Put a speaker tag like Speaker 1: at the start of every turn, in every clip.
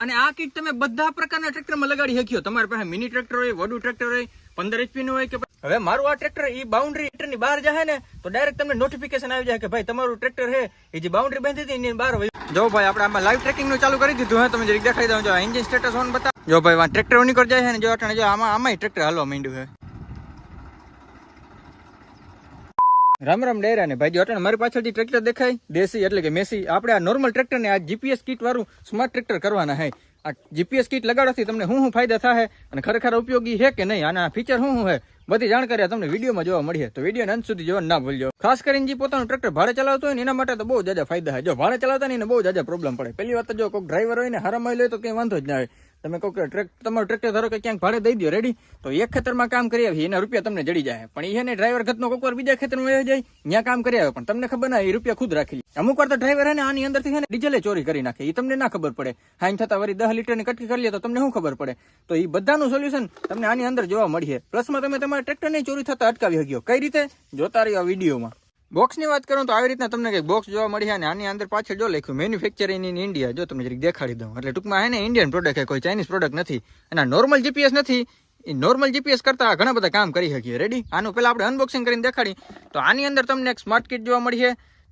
Speaker 1: અને આ કીટ તમે બધા પ્રકારના ટ્રેક્ટરમાં લગાડી શક્યો. તમારી પાસે મિની ટ્રેક્ટર હોય, વડું ટ્રેક્ટર હોય, પંદર એચપી નું હોય કે હવે મારું આ ટ્રેક્ટર એ બાઉન્ડ્રી ની બહાર જાય ને, તો ડાયરેક્ટ તમને નોટિફિકેશન આવી જાય કે ભાઈ તમારું ટ્રેક્ટર છે એ જે બાઉન્ડ્રી બાંધી હતી એની બહાર હોય જો ભાઈ આપણે આમાં લાઈવ ટ્રેકિંગનું ચાલુ કરી દીધું હે, તમે જરીક દેખાઈ દઉં જો એન્જિન સ્ટેટસ ઓન બતા જો ભાઈ ટ્રેક્ટર નીકળ જાય ને જો અટાણે જો આમાં આમાં ટ્રેક્ટર હાલવા માંડ્યું છે રામ રામ ડેરા ને ભાઈ જો અટાણે મારી પાછળથી ટ્રેક્ટર દેખાય? દેશી એટલે કે મેસી. આપણે આ નોર્મલ ટ્રેક્ટર ને આ જીપીએસ કીટ વાળું સ્માર્ટ ટ્રેક્ટર કરવાના છે આ જીપીએસ કીટ લગાડવાથી તમને શું શું ફાયદા થાય અને ખરેખર ઉપયોગી છે કે નહીં? આના ફીચર શું શું છે બધી જાણકારી તમને વિડીયોમાં જોવા મળીએ તો વીડિયો અંત સુધી જોવાનું ના ભૂલજો. ખાસ કરીને જે પોતાનું ટ્રેક્ટર ભાડે ચલાવતો હોય ને, એના માટે તો બહુ જાજા ફાયદા છે જો ભાડે ચલાવતા ને બહુ જાજા પ્રોબ્લેમ પડે. પહેલી વાત તો જો કોઈ ડ્રાઈવર હોય ને હરામાઈ લે તો કંઈ વાંધો જ ના આવે. તમે કહો કે ટ્રેક, તમારો ટ્રેક્ટર ધારો કે ક્યાંક ભાડે દઈ દો રેડી તો એક ખેતરમાં કામ કરી આવી, એના રૂપિયા તમને જડી જાય. પણ એને ડ્રાઈવર ઘટનો કોક વાર બીજા ખેતરમાં વહી જાય ત્યાં કામ કરી આવે. પણ તમને ખબર ના એ રૂપિયા ખુદ રાખી અમુક વાર તો ડ્રાઈવર હે ને આની અંદરથી છે ને ડીઝલે ચોરી કરી નાખે. એ તમને ના ખબર પડે. હાઈન થતા વળી દસ લીટરની કટકી કરી લે તો તમને શું ખબર પડે? તો એ બધાનું સોલ્યુશન તમને આની અંદર જોવા મળીએ. પ્લસમાં તમે તમારા ટ્રેક્ટરની ચોરી થતા અટકાવી શક્યો કઈ રીતે? જોતા રહ્યો આ વિડીયોમાં. બોક્સની વાત કરું તો આવી રીતના તમને કંઈક બોક્સ જોવા મળી અને આની અંદર પાછળ જો લખ્યું મેન્યુફેક્ચરિંગ ઇન ઇન્ડિયા જો તમને જરીક દેખાડી દઉં. એટલે ટૂંકમાં એને ઇન્ડિયન પ્રોડક્ટ કોઈ ચાઇનીઝ પ્રોડક્ટ નથી. અને નોર્મલ જીપીએસ નથી. એ નોર્મલ જીપીએસ કરતા ઘણા બધા કામ કરી શકીએ. રેડી આનું પેલા આપણે અનબોક્સિંગ કરીને દેખાડી તો આની અંદર તમને એક સ્માર્ટ કિટ જોવા મળી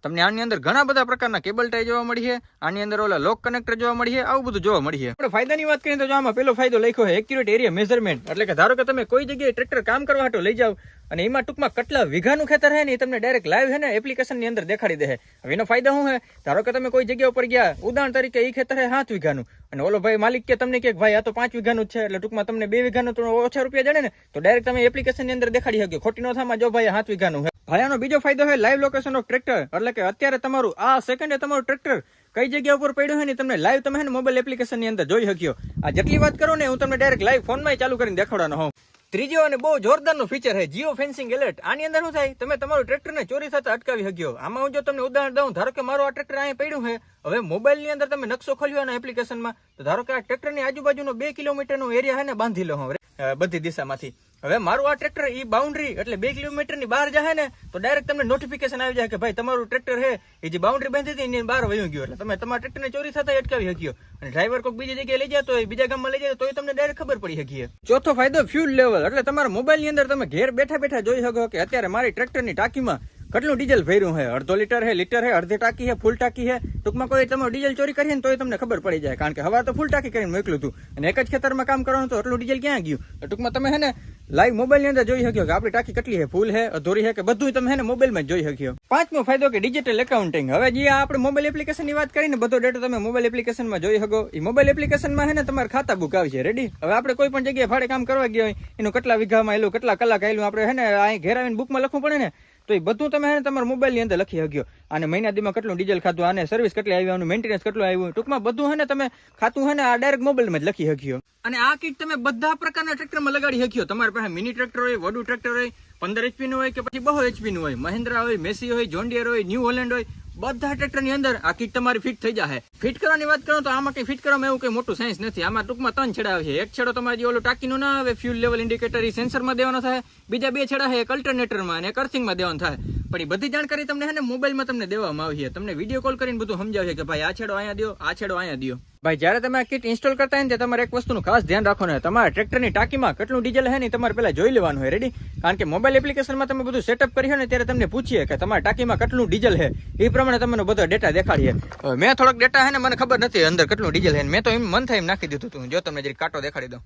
Speaker 1: તમને આની અંદર ઘણા બધા પ્રકારના કેબલ ટાઈ જોવા મળી છે આની અંદર ઓલા લોક કનેક્ટર જોવા મળી છે આવું બધું જોવા મળી છે આપણે ફાયદાની વાત કરીએ તો આમાં પેલો ફાયદો લખ્યો છે એક્યુરેટ એરિયા મેઝરમેન્ટ એટલે કે ધારો કે તમે કોઈ જગ્યાએ ટ્રેક્ટર કામ કરવા હાટો લઈ જાઓ અને એમાં ટૂંકમાં કેટલા વીઘાનું ખેતર છે ને એ તમને ડાયરેક્ટ લાઈવ છે ને એપ્લિકેશનની અંદર દેખાડી દે. હવે એનો ફાયદો શું છે? ધારો કે તમે કોઈ જગ્યા ઉપર ગયા, ઉદાહરણ તરીકે એ ખેતર છે સાત વીઘાનું. અને ઓલો ભાઈ માલિક કે તમને કે ભાઈ આ તો પાંચ વીઘાનું છે, એટલે ટૂંકમાં તમને બે વીઘાનું ઓછા રૂપિયા જડે ને, તો ડાયરેક્ટ તમે એપ્લિકેશનની અંદર દેખાડી શકો ખોટી નો થામાં જો ભાઈ સાત વીઘાનું આનો બીજો ફાયદો છે લાઈવ લોકેશન ઓફ ટ્રેક્ટર એટલે કે અત્યારે તમારું આ સેકન્ડે તમારું ટ્રેક્ટર કઈ જગ્યા ઉપર પડ્યું હોય ને તમને લાઈવ તમે ને મોબાઈલ એપ્લિકેશનની અંદર જોઈ શક્યો આ જેટલી વાત કરો ને હું તમને ડાયરેક્ટ લાઈવ ફોનમાં ચાલુ કરીને દેખાડવાનો હોઉં. ત્રીજો અને બહુ જોરદારનું ફીચર છે જીઓ ફેન્સિંગ એલર્ટ આની અંદર શું થાય? તમે તમારું ટ્રેક્ટરને ચોરી થતા અટકાવી શક્યો આમાં હું જો તમને ઉદાહરણ દઉં, ધારો કે મારું આ ટ્રેક્ટર અહીંયા પડ્યું છે હવે મોબાઈલની અંદર તમે નકશો ખોલ્યો અને એપ્લિકેશનમાં તો ધારો કે આ ટ્રેક્ટરની આજુબાજુનો બે કિલોમીટરનો એરિયા છે ને બાંધી લો હવે બધી દિશામાંથી. હવે મારું આ ટ્રેક્ટર એ બાઉન્ડ્રી એટલે બે કિલોમીટરની બહાર જાય ને, તો ડાયરેક્ટ તમને નોટિફિકેશન આવી જાય કે ભાઈ તમારું ટ્રેક્ટર છે એ જે બાઉન્ડ્રી બાંધી હતી એની બહાર વયું ગયું. એટલે તમે તમારા ટ્રેક્ટરને ચોરી થતા અટકાવી શક્યો અને ડ્રાઈવર કોઈક બીજી જગ્યાએ લઈ જાય તો એ બીજા ગામમાં લઈ જાય તો એ તમને ડાયરેક્ટ ખબર પડી શકીએ ચોથો ફાયદો ફ્યુલ લેવલ એટલે તમારા મોબાઈલની અંદર તમે ઘેર બેઠા બેઠા જોઈ શકો કે અત્યારે મારી ટ્રેક્ટરની ટાંકીમાં કેટલું ડીઝલ ભર્યું છે અડધો લીટર હે લીટર હે, અડધી ટાંકી છે ફૂલ ટાંકી છે ટૂંકમાં કોઈ તમારું ડીઝલ ચોરી કરીએ ને તોય તમને ખબર પડી જાય. કારણ કે હવા તો ફૂલ ટાંકી કરીને મોકલું હતું અને એક જ ખેતરમાં કામ કરવાનું તો એટલું ડીઝલ ક્યાં ગયું? ટૂંકમાં તમે હે ને લાઈવ મોબાઈલની અંદર જોઈ શક્યો કે આપણી ટાંકી કેટલી છે? ફૂલ છે, અધૂરી છે કે બધું તમે હેને મોબાઈલમાં જ જોઈ શક્યો પાંચમો ફાયદો કે ડિજિટલ એકાઉન્ટિંગ હવે જે આપણે મોબાઈલ એપ્લિકેશનની વાત કરીને બધો ડેટા તમે મોબાઈલ એપ્લિકેશનમાં જોઈ શકો. એ મોબાઈલ એપ્લિકેશનમાં છે ને તમારે ખાતા બુક આવશે. રેડી હવે આપણે કોઈ પણ જગ્યાએ ભાડે કામ કરવા ગયા હોય, એનું કેટલા વીઘામાં આવેલું કેટલા કલાક આવેલું આપણે છે ને અહીં ઘેર આવીને બુકમાં લખવું પડે ને તો એ બધું તમે તમારા મોબાઈલની અંદર લખી શક્યો અને મહિના દીમાં કેટલું ડીઝલ ખાતું આને સર્વિસ કેટલી આવી, આનું મેન્ટેનન્સ કેટલું આવ્યું ટૂંકમાં બધું હે ને તમે ખાતું હે ને આ ડાયરેક્ટ મોબાઈલમાં જ લખી શક્યો અને આ કીટ તમે બધા પ્રકારના ટ્રેક્ટરમાં લગાડી શક્યો તમારી પાસે મિની ટ્રેક્ટર હોય, વડું ટ્રેક્ટર હોય, પંદર એચપી નું હોય કે પછી બહુ એચપી નું હોય. મહિન્દ્રા હોય, મેસી હોય જોન્ડિયર હોય ન્યૂ હોલેન્ડ હોય બધા ટ્રેક્ટરની અંદર આ કીટ તમારી ફિટ થઈ જશે ફિટ કરવાની વાત કરું તો આમાં કઈ ફિટ કરવામાં એવું કઈ મોટું સાયન્સ નથી. આમાં ટૂંકમાં ત્રણ છેડા છે. એક છેડો તમારે જે ઓલું ટાંકીનું ના આવે ફ્યુલ લેવલ ઇન્ડિકેટર એ સેન્સરમાં દેવાનો થાય. બીજા બે છેડા છે, એક અલ્ટરનેટરમાં અને એક અર્થિંગમાં દેવાનું થાય. પણ એ બધી જાણકારી તમને હે ને મોબાઈલમાં તમને દેવામાં આવી છે. તમને વીડિયો કોલ કરીને બધું સમજાવશે કે ભાઈ આ છેડો અહીંયા દો આ છેડો અહીંયા દો ભાઈ, જ્યારે તમે આ કીટ ઇન્સ્ટોલ કરતા હોય ને તમારે એક વસ્તુનું ખાસ ધ્યાન રાખવાનું હોય. તમારા ટ્રેક્ટરની ટાંકીમાં કેટલું ડીઝલ છે ને તમારે પહેલા જોઈ લેવાનું હોય. રેડી કારણ કે મોબાઈલ એપ્લિકેશનમાં તમે બધું સેટઅપ કર્યું ને, ત્યારે તમને પૂછીએ કે તમારા ટાંકીમાં કેટલું ડીઝલ છે. એ પ્રમાણે તમને બધો ડેટા દેખાડીએ. મેં થોડોક ડેટા છે ને, મને ખબર નથી અંદર કેટલું ડીઝલ છે મેં તો એમ મન થાય એમ નાખી દીધું હતું જો તમને જરી કાંટો દેખાડી દઉં.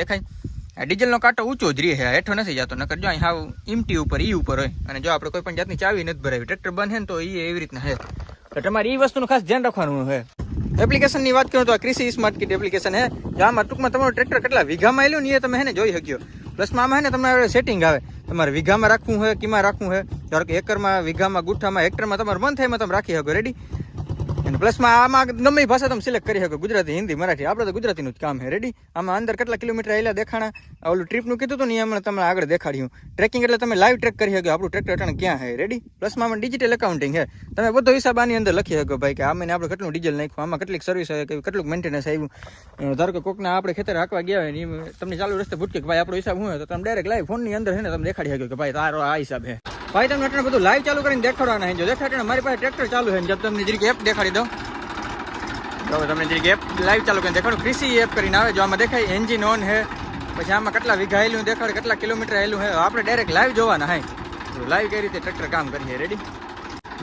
Speaker 1: દેખાય આ ડીઝલનો કાંટો ઊંચો જ રહે હેઠો નથી જતો. નકર જો અહીં હાવ ઇમટી ઉપર, ઈ ઉપર હોય. અને જો આપણે કોઈ પણ જાતની ચાવી નથી ભરાવી, ટ્રેક્ટર બંધ હે ને, તો એ એવી રીતના હે તો તમારે એ વસ્તુનું ખાસ ધ્યાન રાખવાનું છે એપ્લિકેશનની વાત કરું તો આ કૃષિ સ્માર્ટ કીટ એપ્લિકેશન જો આમાં ટૂંકમાં તમારું ટ્રેક્ટર કેટલા વીઘામાં આવેલું ને એ તમે હેને જોઈ શક્યો પ્લસમાં આમાં હે તમારે સેટિંગ આવે. તમારે વીઘામાં રાખવું હોય કીમાં રાખવું હોય ધારો કે એકરમાં વીઘામાં ગુઠ્ઠામાં, હેક્ટરમાં તમારે મન થાય એમાં તમે રાખી શકો. રેડી અને પ્લસમાં આમાં ગમે ભાષા તમે સિલેક્ટ કરી શકો ગુજરાતી, હિન્દી, મરાઠી આપણે તો ગુજરાતીનું જ કામ છે. રેડી આમાં અંદર કેટલા કિલોમીટર આવેલા દેખાણા? ઓલું ટ્રીપનું કીધું હતું ને એ હમણાં તમને આગળ દેખાડ્યું. ટ્રેકિંગ એટલે તમે લાઈવ ટ્રેક કરી શકો. આપણું ટ્રેક્ટર અટાણે ક્યાં છે? રેડી પ્લસમાં આમાં ડિજિટલ એકાઉન્ટિંગ છે. તમે બધો હિસાબ આની અંદર લખી શકો ભાઈ કે આ મહિને આપણે કેટલું ડીઝલ નાખ્યું, આમાં કેટલીક સર્વિસ આવે કેટલું મેન્ટેનન્સ આવ્યું. ધારો કે કોકના આપણે ખેતર હાંકવા ગયા હોય તમને ચાલુ રસ્તે ભૂટકે ભાઈ આપણો હિસાબ હું તો તમે ડાયરેક્ટ લાઈવ ફોનની અંદર છે ને તમે દેખાડી શકો કે ભાઈ તારો આ હિસાબ છે. ભાઈ, તમને એટલે બધું લાઈવ ચાલુ કરીને દેખાડવાના જો દેખાડે મારી પાસે ટ્રેક્ટર ચાલુ છે જબ તમને જરીક એપ દેખાડી દઉં. તો તમને જરીક એપ લાઈવ ચાલુ કરીને દેખાડું. કૃષિ એપ કરીને આવે જો આમાં દેખાય એન્જિન ઓન છે. પછી આમાં કેટલા વીઘા હેલું દેખાડે કેટલા કિલોમીટર હેલું છે. આપણે ડાયરેક્ટ લાઈવ જોવાના હાય લાઈવ કઈ રીતે ટ્રેક્ટર કામ કરીએ રેડી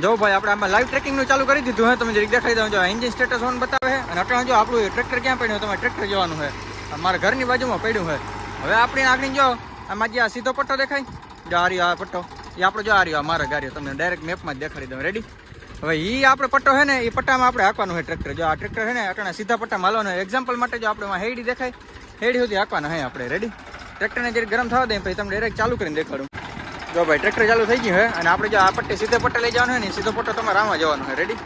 Speaker 1: જો ભાઈ, આપણે આમાં લાઈવ ટ્રેકિંગનું ચાલુ કરી દીધું હે તમે જરીક દેખાડી દઉં. જો એન્જિન સ્ટેટસ ઓન બતાવે છે. અને અટાણે જો આપણું ટ્રેક્ટર ક્યાં પડ્યું, તમારે ટ્રેક્ટર જોવાનું છે. મારા ઘરની બાજુમાં પડ્યું છે. હવે આપણે આગળ જો, આમાં જે આ સીધો પટ્ટો દેખાય. જો આ આ પટ્ટો. એ આપણે જો આ રહ્યો મારા ગાડીઓ તમને ડાયરેક્ટ મેપમાં જ દેખાડી દઉં. રેડી હવે એ આપણે પટ્ટો છે ને એ પટ્ટામાં આપણે હાંકવાનું હોય ટ્રેક્ટર જો આ ટ્રેક્ટર છે ને, અટાણે સીધા પટ્ટા માલવાનો એક્ઝામ્પલ માટે જો આપણે હેડી દેખાય, હેડી સુધી હાંકવાના હે આપણે. રેડી ટ્રેક્ટરને જ્યારે ગરમ થવા દે પછી તમને ડાયરેક્ટ ચાલુ કરીને દેખાડું. જો ભાઈ ટ્રેક્ટર ચાલુ થઈ ગયું હોય અને આપણે જો આ પટ્ટી સીધો પટ્ટા લઈ જવાનો હોય ને, સીધો પટ્ટો તમારે આમાં જવાનો હોય રેડી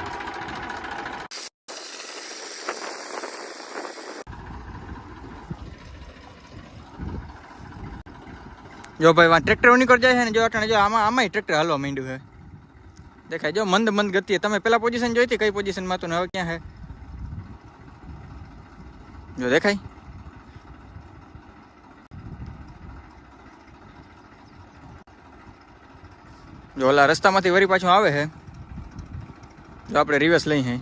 Speaker 1: જો ભાઈ, વાં ટ્રેક્ટર નીકળ જાય છે ને, જો અટાણે જો આમાં આમાંય ટ્રેક્ટર હાલવા માંડ્યું છે. દેખાય, જો મંદ મંદ ગતિએ તમે પેલા પોઝિશન જોઈ હતી, કઈ પોઝિશનમાં હતું ને, હવે ક્યાં છે? જો દેખાય. જો ઓલા રસ્તામાંથી વરી પાછું આવે છે. જો આપણે રિવર્સ લઈ હે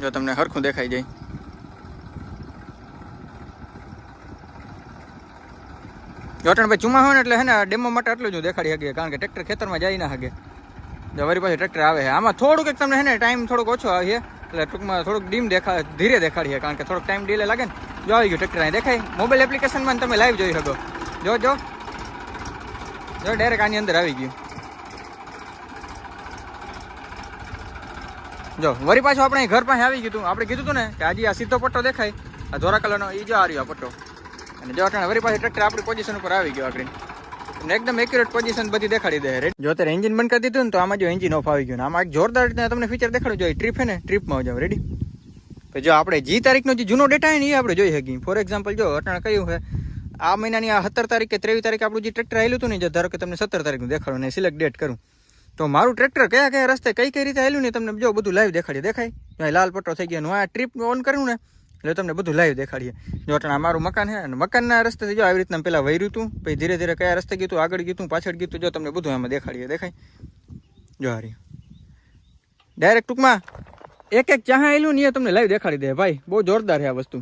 Speaker 1: જો તમને હરખું દેખાઈ જાય. જોટણ ભાઈ ચુમા હોય ને એટલે હે ને ડેમો માટે આટલું જ હું દેખાડી શકીએ, કારણ કે ટ્રેક્ટર ખેતરમાં જાય ના શકે. જો વરી પાછું ટ્રેક્ટર આવે છે. આમાં થોડુંક એક તમને હે ને ટાઈમ થોડોક ઓછો આવે છે. એટલે ટૂંકમાં થોડુંક ડીમ દેખા, ધીરે દેખાડીએ કારણ કે થોડોક ટાઈમ ડીલે લાગે ને. જો આવી ગયું ટ્રેક્ટર અહીં દેખાય. મોબાઈલ એપ્લિકેશનમાં તમે લાઈવ જોઈ શકો. જો જો. જો ડાયરેક્ટ આની અંદર આવી ગયું. જો વરી પાછું આપણે અહીં ઘર પાસે આવી ગયું હતું. આપણે કીધું હતું ને કે આજે આ સીધો પટ્ટો દેખાય. આ ધોરા કલરનો એ જો આ રહ્યો આ પટ્ટો. અને જો અટાણે વરી પાછી ટ્રેક્ટર આપણી પોઝિશન ઉપર આવી ગયો આગળ એકદમ એક્યુરેટ પોઝિશન બધી દેખાડી દે રેડ જો અત્યારે એન્જિન બંધ કરી દીધું ને તો આમાં જો એન્જિન ઓફ આવી ગયું આમાં એક જોરદાર રીતે તમને ફીચર દેખાડું. જોઈએ ટ્રીપ છે ને ટ્રીપમાં જાવ રેડી તો જો આપણે જી તારીખનો જે જૂનો ડેટા ને એ આપણે જોઈ શકીએ. ફોર એક્ઝામ્પલ જો અટાણે કયું છે આ મહિનાની આ સત્તર તારીખે ત્રેવીસ તારીખ આપણું જે ટ્રેક્ટર આવેલું હતું ને, જો ધારો કે તમને સત્તર તારીખનું દેખાડું ને સિલેક્ટ ડેટ કરું. તો મારું ટ્રેક્ટર કયા કયા રસ્તે કઈ કઈ રીતે આવેલું ને તમને જો બધું લાઈવ દેખાડ્યું દેખાય. લાલ પટ્ટો થઈ ગયો આ ટ્રીપ ઓન કર્યું ને એટલે તમને બધું લાઈવ દેખાડીએ. જો અટણા મારું મકાન છે અને મકાનના રસ્તેથી જો આવી રીતના પેલા વૈર્યું હતું પછી ધીરે ધીરે કયા રસ્તે ગયું આગળ ગયું પાછળ ગયું જો તમને બધું એમાં દેખાડીએ. દેખાય? જો હારી ડાયરેક્ટ ટૂંકમાં એક એક ચાહા આવેલું ને તમને લાઈવ દેખાડી દે. ભાઈ, બહુ જોરદાર છે આ વસ્તુ.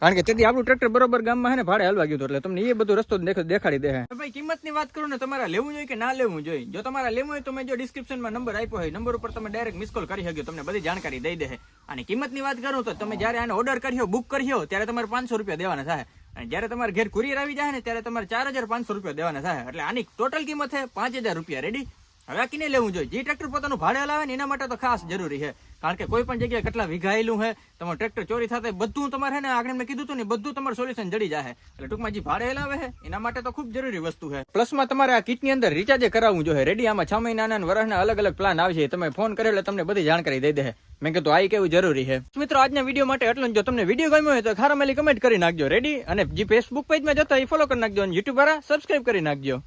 Speaker 1: કારણ કે તેથી આપણું ટ્રેક્ટર બરોબર ગામમાં હે ને ભાડે હલવા ગયું એટલે તમને એ બધો રસ્તો દેખ- દેખાડી દે ભાઈ, કિંમતની વાત કરું ને, તમારે લેવું જોઈએ કે ના લેવું જોઈએ? જો તમારે લેવું હોય તો મેં જો ડિસ્ક્રિપ્શનમાં નંબર આપ્યો હોય નંબર ઉપર તમે ડાયરેક્ટ મિસ કોલ કરી શકો તમને બધી જાણકારી દઈ દે અને કિંમતની વાત કરું તો તમે જ્યારે આને ઓર્ડર કર્યો બુક કર્યો, ત્યારે તમારે પાંચસો રૂપિયા દેવાના થાય. અને જ્યારે તમારે ઘેર કુરિયર આવી જાય ને, ત્યારે તમારે ચાર હજાર પાંચસો રૂપિયા દેવાના થાય. એટલે આની ટોટલ કિંમત છે પાંચ હજાર રૂપિયા. રેડી હવે કિને લેવું જોઈએ? જે ટ્રેક્ટર પોતાનું ભાડે હલાવે ને એના માટે તો ખાસ જરૂરી છે. કારણ કે કોઈ પણ જગ્યાએ કેટલા વિઘાયેલું છે, તમારું ટ્રેક્ટર ચોરી થતા બધું તમારે ને આગળ મેં કીધું હતું ને બધું તમારું સોલ્યુશન જડી જાય એટલે ટૂંકમાં જે ભાડે હલાવે છે, એના માટે તો ખૂબ જરૂરી વસ્તુ છે. પ્લસમાં તમારે આ કિટની અંદર રિચાર્જ કરાવવું જોઈએ. રેડી આમાં છ મહિનાના અને વર્ષના અલગ અલગ પ્લાન આવશે તમે ફોન કરે એટલે તમને બધી જાણકારી દઈ દે મેં કીધું આ કેવું જરૂરી છે. મિત્રો, આજના વીડિયો માટે એટલું જો. તમને વીડિયો ગમ્યો હોય તો ખારામેલી કમેન્ટ કરી નાખજો. રેડી અને જે ફેસબુક પેજમાં જતા એ ફોલો કરી નાખજો. યુટ્યુબ વાળા સબસ્ક્રાઇબ કરી નાખજો.